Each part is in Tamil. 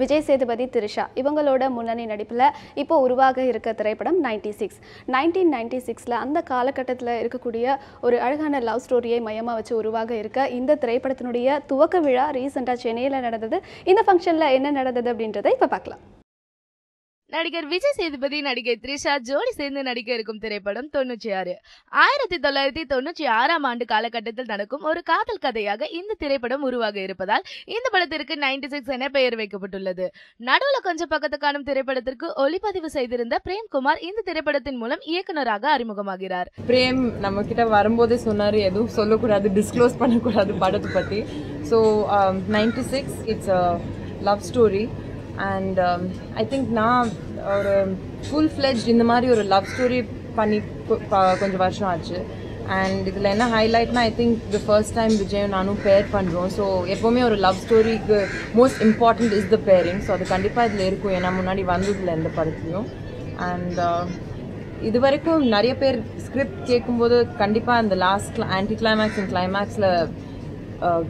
விஜய் சேதுபதி திரிஷா இவங்களோட முன்னணி நடிப்பில் இப்போ உருவாக இருக்க திரைப்படம் நைன்டி சிக்ஸ். நைன்டீன் நைன்டி சிக்ஸில் அந்த காலகட்டத்தில் இருக்கக்கூடிய ஒரு அழகான லவ் ஸ்டோரியை மையமாக வச்சு உருவாக இருக்க இந்த திரைப்படத்தினுடைய துவக்க விழா ரீசெண்டாக சென்னையில் நடந்தது. இந்த ஃபங்க்ஷனில் என்ன நடந்தது அப்படின்றத இப்போ பார்க்கலாம். நடிகர் விஜய் சேதுபதி நடிகை த்ரிஷா ஜோடி சேர்ந்து நடிக்க இருக்கும் திரைப்படம் தொண்ணூற்றி ஆறு. ஆயிரத்தி தொள்ளாயிரத்தி தொண்ணூற்றி ஆறாம் ஆண்டு காலகட்டத்தில் நடக்கும் ஒரு காதல் கதையாக இந்த திரைப்படம் உருவாக இருப்பதால் இந்த படத்திற்கு நைன்டி சிக்ஸ் என பெயர் வைக்கப்பட்டுள்ளது. நடுவில் கொஞ்சம் பக்கத்து காணும் திரைப்படத்திற்கு ஒளிப்பதிவு செய்திருந்த பிரேம்குமார் இந்த திரைப்படத்தின் மூலம் இயக்குனராக அறிமுகமாகிறார். பிரேம் நம்ம கிட்ட வரும்போதே சொன்னார் எதுவும் சொல்லக்கூடாது டிஸ்க்ளோஸ் பண்ணக்கூடாது படத்தை பற்றி so um, ninety six it's a love story and I think நான் ஒரு ஃபுல் ஃப்ளெஜ் இந்த மாதிரி ஒரு லவ் ஸ்டோரி பண்ணி கொஞ்சம் வருஷம் ஆச்சு. அண்ட் இதில் என்ன ஹைலைட்னா I think the first time விஜயும் நானும் பேர் பண்ணுறோம் ஸோ எப்போவுமே ஒரு love ஸ்டோரிக்கு most important is the pairing so அது கண்டிப்பாக இதில் இருக்கும். ஏன்னா முன்னாடி வந்ததில்லை எந்த படத்துலையும். அண்ட் uh, இது வரைக்கும் நிறைய பேர் ஸ்கிரிப்ட் கேட்கும்போது கண்டிப்பாக அந்த லாஸ்ட் ஆன்டி கிளைமேக்ஸ் அண்ட் கிளைமேக்ஸில்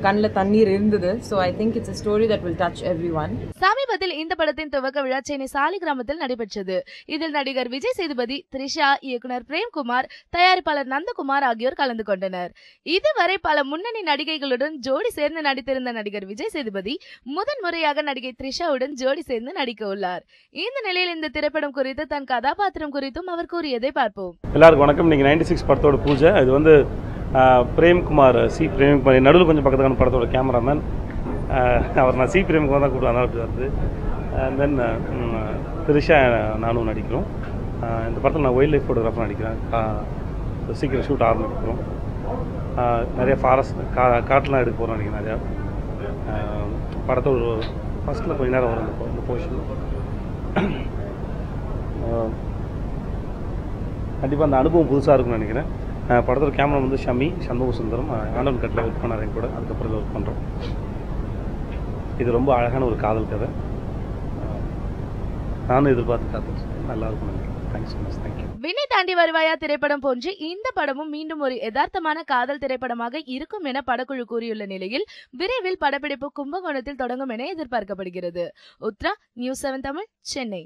கண்ணில் தண்ணீர் இருந்தது. So I think it's story that will touch everyone சமீபத்தில் இந்த படத்தின் துவக்க விழா சென்னை சாலிகிராமத்தில் நடைபெற்றது. இதில் நடிகர் விஜய் சேதுபதி த்ரிஷா இயக்குனர் பிரேம்குமார் தயாரிப்பாளர் நந்தகுமார் ஆகியோர் கலந்து கொண்டனர். இதுவரை பல முன்னணி நடிகைகளுடன் ஜோடி சேர்ந்து நடித்திருந்த நடிகர் விஜய் சேதுபதி முதன் முறையாக நடிகை த்ரிஷாவுடன் ஜோடி சேர்ந்து நடிக்க உள்ளார். இந்த நிலையில் இந்த திரைப்படம் குறித்து தன் கதாபாத்திரம் குறித்தும் அவர் கூறியதை பார்ப்போம். எல்லாருக்கும் வணக்கம். இன்றைக்கி நைன்டி சிக்ஸ் படத்தோட பூஜை. இது வந்து பிரேம்குமார் சி பிரேம்குமார் நடுவில் கொஞ்சம் பக்கத்துக்கான படத்தோட கேமராமேன் அவர் நான் சி பிரேம்குமார் தான் கூப்பிடுவேன் அதனால அப்படி வருது. அண்ட் தென் திரிஷா நானும் நடிக்கிறோம். இந்த படத்தில் நான் ஒயில்ட் லைஃப் ஃபோட்டோகிராஃபர் நடிக்கிறேன். சீக்கிரம் ஷூட் ஆரம்பிக்கிறோம் நிறைய ஃபாரஸ்ட் கா காட்டெலாம் எடுக்க போகிறோம் நினைக்கிறேன் நிறையா. படத்தை ஒரு ஃபஸ்ட்டில் கொஞ்ச நேரம் வரும் இந்த போர்ஷன் கண்டிப்பாக அந்த அனுபவம் புதுசாக இருக்கும்னு நினைக்கிறேன். படத்தில் படத்தோட கேமரா வந்து ஷமி சண்முக சுந்தரம் அஹ் கட்டில் ஒர்க் பண்ணார் என் கூட. அதுக்கப்புறம் இதில் ஒர்க் பண்ணுறோம் இது ரொம்ப அழகான ஒரு காதல் கதை. நானும் எதிர்பார்த்து காத்துட்டு நல்லா இருக்கும் தேங்க்ஸ் ஸோ மச் தேங்க்யூ விண்ணை தாண்டி வருவாயா திரைப்படம் போன்று இந்த படமும் மீண்டும் ஒரு யதார்த்தமான காதல் திரைப்படமாக இருக்கும் என படக்குழு கூறியுள்ள நிலையில் விரைவில் படப்பிடிப்பு கும்பகோணத்தில் தொடங்கும் என எதிர்பார்க்கப்படுகிறது. Uthra news seven Tamil Chennai.